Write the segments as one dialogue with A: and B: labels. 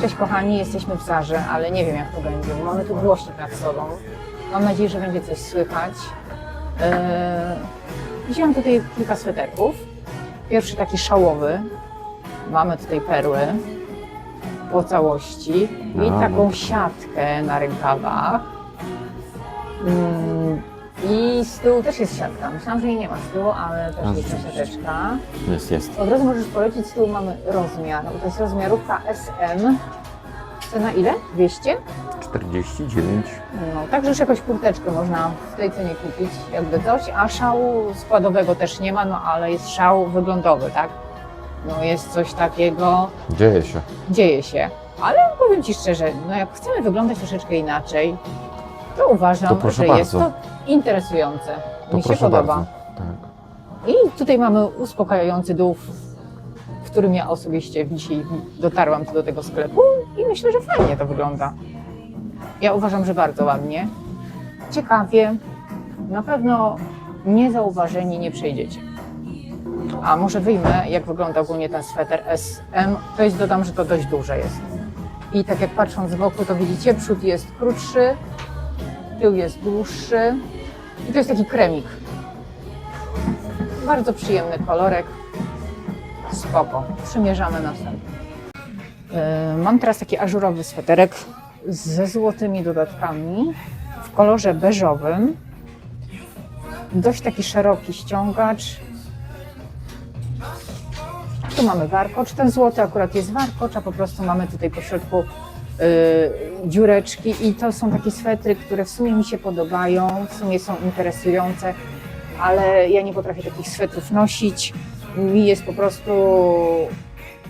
A: Cześć kochani, jesteśmy w Zarze, ale nie wiem jak to będzie. bo Mamy tu głośnik nad sobą. Mam nadzieję, że będzie coś słychać. Yy, wziąłem tutaj kilka sweterków. Pierwszy taki szałowy. Mamy tutaj perły po całości i taką
B: no.
A: siatkę na rękawach. Mm, I z tyłu też jest siatka. Myślałam, że jej nie ma z tyłu, ale też
B: A,
A: jest
B: rzeczywiście.
A: siateczka.
B: Jest, jest.
A: Od razu możesz polecić, z tyłu mamy rozmiar, bo to jest rozmiarówka SM. Cena ile? 200?
B: 49.
A: No, także już jakąś kurteczkę można w tej cenie kupić, jakby coś, a szału składowego też nie ma, no ale jest szał wyglądowy, tak? No jest coś takiego,
B: Dzieje się.
A: dzieje się. Ale powiem Ci szczerze, no jak chcemy wyglądać troszeczkę inaczej, to uważam,
B: To proszę
A: że jest to interesujące.
B: To
A: Mi się
B: proszę
A: podoba.
B: bardzo. Tak.
A: I tutaj mamy uspokajający dół, w- w którym ja osobiście dzisiaj dotarłam do tego sklepu i myślę, że fajnie to wygląda. Ja uważam, że bardzo ładnie. Ciekawie. Na pewno niezauważeni nie przejdziecie. A może wyjmę, jak wygląda ogólnie ten sweter SM. To jest, dodam, że to dość duże jest. I tak jak patrząc z boku, to widzicie, przód jest krótszy, tył jest dłuższy. I to jest taki kremik. Bardzo przyjemny kolorek. Spoko. Przymierzamy następny. Yy, Mam teraz taki ażurowy sweterek ze złotymi dodatkami w kolorze beżowym. Dość taki szeroki ściągacz. Tu mamy warkocz. Ten złoty akurat jest warkocz, a po prostu mamy tutaj po środku dziureczki i to są takie swetry, które w sumie mi się podobają, w sumie są interesujące ale ja nie potrafię takich swetrów nosić. Mi jest po prostu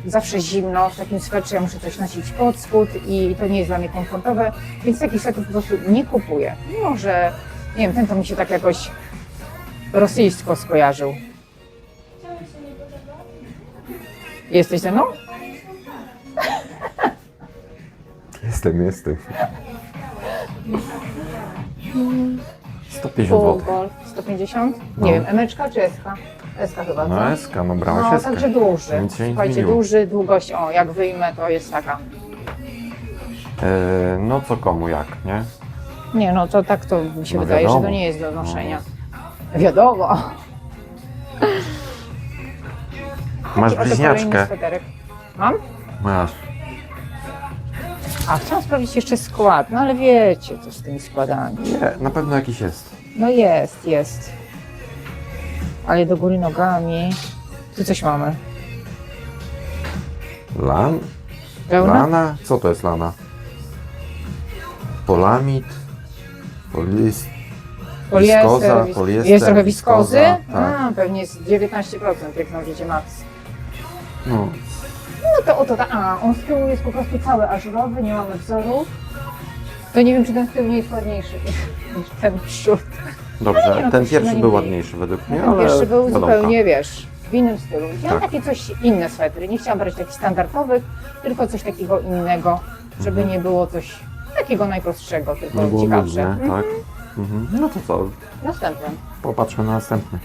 A: zawsze zimno. W takim swetrze ja muszę coś nosić pod spód i to nie jest dla mnie komfortowe, więc takich swetrów po prostu nie kupuję. Mimo, że nie wiem, ten to mi się tak jakoś rosyjsko skojarzył. Jesteś ze mną?
B: Jestem, jestem. 150
A: Full
B: zł.
A: golf 150?
B: No.
A: Nie wiem, emeczka czy SK? SK chyba, co?
B: No SK, no brałaś
A: No,
B: SK.
A: także duży.
B: Nic się nie
A: Słuchajcie,
B: zmieniło.
A: duży, długość, o, jak wyjmę, to jest taka.
B: E, no co komu jak, nie?
A: Nie, no to tak to mi się
B: No
A: wydaje,
B: wiadomo.
A: że to nie jest do noszenia. Wiadomo.
B: Masz
A: Taki oto
B: bliźniaczkę.
A: sweterek. Mam?
B: Masz.
A: A, chciałam sprawdzić jeszcze skład, no ale wiecie, co z tymi składami.
B: Nie, na pewno jakiś jest.
A: No jest, jest. Ale do góry nogami. Tu coś mamy.
B: Lan?
A: Pełna?
B: Lana? Co to jest lana? Polamid? Polis... wiskoza,
A: wis-
B: poliester,
A: Jest trochę wiskozy?
B: wiskoza, tak.
A: A, pewnie jest 19%, jak znajdziecie max.
B: No,
A: No to oto, ta, a, on z tyłu jest po prostu cały ażurowy, nie mamy wzoru. To nie wiem, czy ten z tyłu nie jest ładniejszy niż, ten przód.
B: dobrze.
A: No
B: Ten pierwszy był ładniejszy według mnie,
A: ten
B: ale
A: pierwszy był
B: wiadomka.
A: zupełnie, wiesz, w innym stylu. Chciałam
B: Tak.
A: takie coś inne swetry. Nie chciałam brać takich standardowych, tylko coś takiego innego, żeby nie było coś takiego najprostszego, tylko
B: Nie Mhm. było
A: ciekawsze.
B: nudne,
A: Mhm.
B: tak? Mhm. No to co?
A: Następny.
B: Popatrzmy na następny.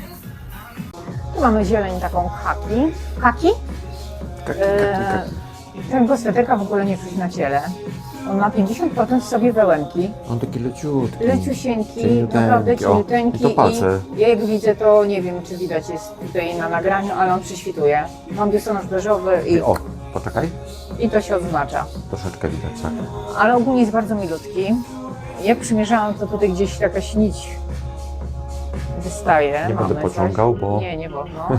A: Tu mamy zieleń taką kaki. Kaki?
B: Kaki, kaki, kaki.
A: Tego sweterka w ogóle nie czuć na ciele. On ma 50% w sobie wełenki.
B: On taki leciutki.
A: Leciusieńki,
B: Cieniuteńki.
A: naprawdę
B: O,
A: cieniuteńki.
B: i to palce.
A: I ja jak widzę, to nie wiem, czy widać jest tutaj na nagraniu, ale on przyśwituje. Mam biustonosz beżowy i,
B: O, poczekaj.
A: i to się odznacza.
B: Troszeczkę widać, tak.
A: Ale ogólnie jest bardzo milutki. Jak przymierzałam, to tutaj gdzieś jakaś nić wystaje.
B: Nie będę
A: Mamy
B: pociągał,
A: coś.
B: bo-
A: Nie, nie wolno.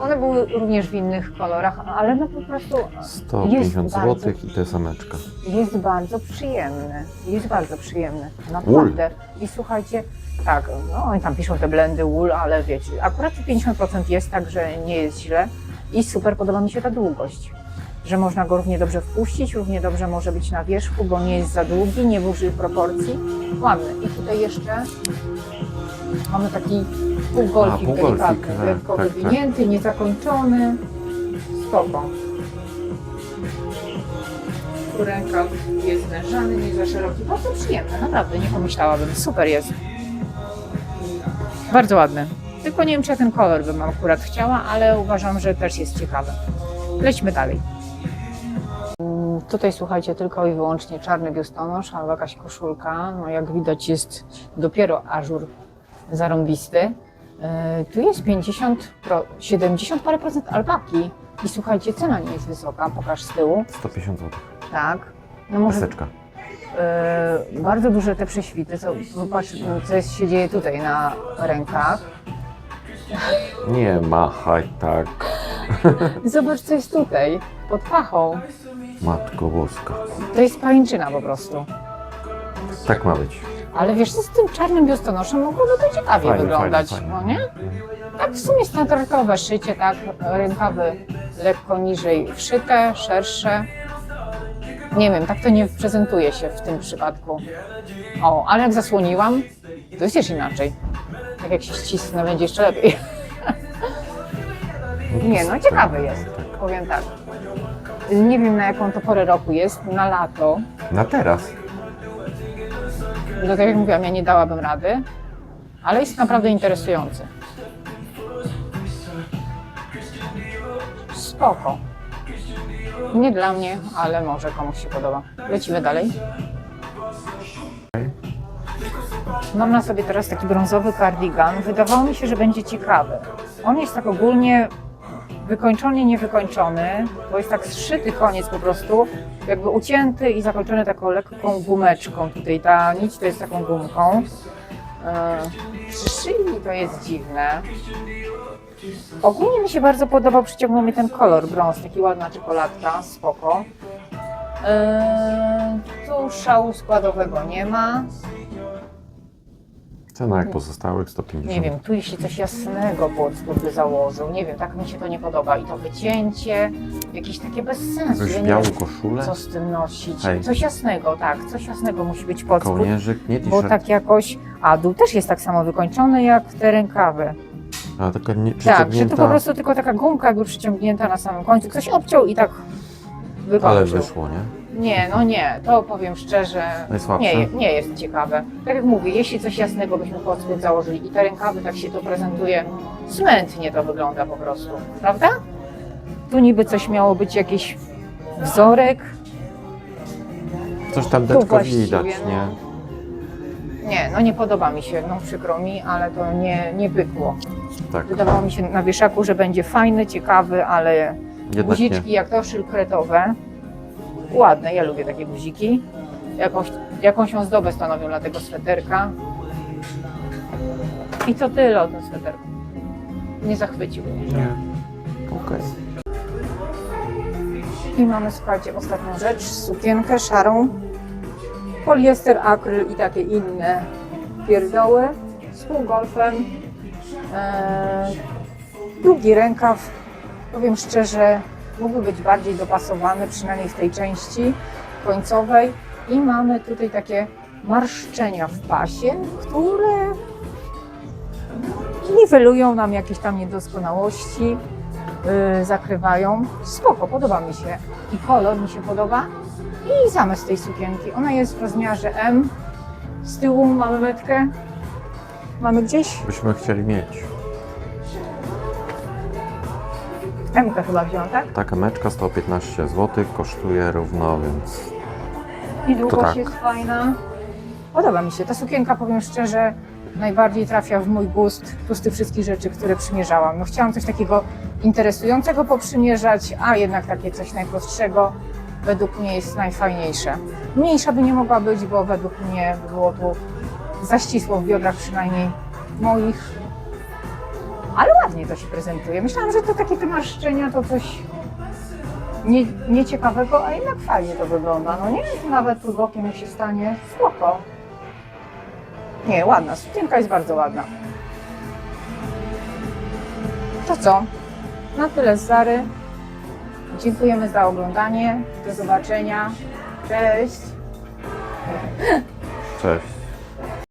A: One były również w innych kolorach, ale no po prostu
B: 150
A: bardzo-
B: zł i jest sameczka.
A: jest bardzo przyjemny. Jest bardzo przyjemny. Naprawdę. I słuchajcie, tak, no oni tam piszą te blendy, wool, ale wiecie, akurat 50% jest, także nie jest źle. I super podoba mi się ta długość. Że można go równie dobrze wpuścić, równie dobrze może być na wierzchu, bo nie jest za długi, nie burzy proporcji. Ładny. I tutaj jeszcze mamy taki półgolfik
B: A, półgolfik,
A: delikatny,
B: tak,
A: lekko
B: tak, tak.
A: wywinięty, niezakończony. Spoko. Rękaw jest wężany, nie za szeroki. Bardzo przyjemny, naprawdę, nie pomyślałabym. Super jest. Bardzo ładny. Tylko nie wiem, czy ja ten kolor bym akurat chciała, ale uważam, że też jest ciekawy. Lećmy dalej. Tutaj słuchajcie, tylko i wyłącznie czarny biustonosz albo jakaś koszulka. No jak widać jest dopiero ażur zarąbisty. Yy, tu jest 50, pro, 70 parę procent alpaki. I słuchajcie, cena nie jest wysoka, pokaż z tyłu.
B: 150 zł.
A: Tak. No może
B: Paseczka.
A: yy, bardzo duże te prześwity. Co, popatrz, co jest, się dzieje tutaj na rękach.
B: Nie machaj tak.
A: Zobacz, co jest tutaj, pod pachą.
B: Matko boska.
A: To jest pajęczyna po prostu.
B: Tak ma być.
A: Ale wiesz, co z tym czarnym biustonoszem mogłoby to ciekawie
B: Fajnie,
A: wyglądać,
B: fajnie,
A: no nie? Tak w sumie standardowe szycie, tak, rękawy lekko niżej wszyte, szersze. Nie wiem, tak to nie prezentuje się w tym przypadku. O, ale jak zasłoniłam, to jest już inaczej. Tak jak się ścisnę, będzie jeszcze lepiej. Nie, no ciekawy jest, powiem tak. Nie wiem na jaką to porę roku jest, na lato.
B: Na teraz.
A: No tak jak mówiłam, ja nie dałabym rady, ale jest naprawdę interesujący. Spoko. Nie dla mnie, ale może komuś się podoba. Lecimy dalej. Mam na sobie teraz taki brązowy kardigan. Wydawało mi się, że będzie ciekawy. On jest tak ogólnie wykończony, niewykończony, bo jest tak zszyty koniec po prostu, jakby ucięty i zakończony taką lekką gumeczką. Tutaj ta nić to jest taką gumką. E, Przy szyi to jest dziwne. Ogólnie mi się bardzo podobał, przyciągnął mnie ten kolor brąz, taki ładna czekoladka, spoko. E, Tu szału składowego nie ma.
B: Cena jak pozostałych 150.
A: Nie wiem, tu jeśli coś jasnego pod spód by założył, nie wiem, tak mi się to nie podoba. I to wycięcie, jakieś takie bez sensu.
B: Jakąś
A: Ja nie
B: białą
A: wiem,
B: koszulę,
A: co z tym nosić.
B: Hej.
A: Coś jasnego, tak, coś jasnego musi być pod spód.
B: kołnierzyk, nie
A: Bo
B: t-shirt.
A: tak jakoś, a dół też jest tak samo wykończony jak te rękawy.
B: A taka nie,
A: Tak, że to
B: przyciągnięta,
A: po prostu tylko taka gumka jakby przyciągnięta na samym końcu. Ktoś obciął i tak wykończył.
B: ale wyszło, nie?
A: Nie, no nie, to powiem szczerze,
B: Najsłabsze?
A: nie, nie jest ciekawe. Tak jak mówię, jeśli coś jasnego byśmy pod spód założyli i te rękawy tak się to prezentuje, smętnie to wygląda po prostu, prawda? Tu niby coś miało być jakiś wzorek.
B: Coś tam
A: Tu właściwie,
B: widać,
A: no.
B: nie?
A: Nie, no nie podoba mi się, no przykro mi, ale to nie, nie pykło.
B: Tak,
A: Wydawało mi się na wieszaku, że będzie fajny, ciekawy, ale
B: jednak
A: guziczki
B: nie.
A: jak to szylkretowe. Ładne, ja lubię takie guziki. Jakąś, jakąś ozdobę stanowią dla tego sweterka. I to tyle o tym sweterku. Nie zachwycił mnie.
B: Nie. Okej.
A: I mamy, słuchajcie, ostatnią rzecz, sukienkę szarą, poliester, akryl i takie inne pierdoły z półgolfem. Eee, długi rękaw, powiem szczerze, mógłby być bardziej dopasowany, przynajmniej w tej części końcowej. I mamy tutaj takie marszczenia w pasie, które niwelują nam jakieś tam niedoskonałości y, zakrywają. Spoko, podoba mi się. I kolor mi się podoba. I zamysł tej sukienki. Ona jest w rozmiarze M. Z tyłu mamy metkę. Mamy gdzieś
B: Byśmy chcieli mieć.
A: M chyba wziąłem, tak?
B: Taka meczka 115 zł kosztuje równo, więc
A: I długość
B: tak.
A: jest fajna. Podoba mi się. Ta sukienka, powiem szczerze, najbardziej trafia w mój gust z tych wszystkich rzeczy, które przymierzałam. No chciałam coś takiego interesującego poprzymierzać, a jednak takie coś najprostszego według mnie jest najfajniejsze. Mniejsza by nie mogła być, bo według mnie było tu za ścisło w biodrach przynajmniej moich. Ładnie to się prezentuje. Myślałam, że to takie te marszczenia to coś nie, nieciekawego, a jednak fajnie to wygląda. No nie, nawet tu bokiem jak się stanie, spoko. Nie, ładna, sukienka jest bardzo ładna. To co? Na tyle z Zary. Dziękujemy za oglądanie. Do zobaczenia. Cześć.
B: cześć.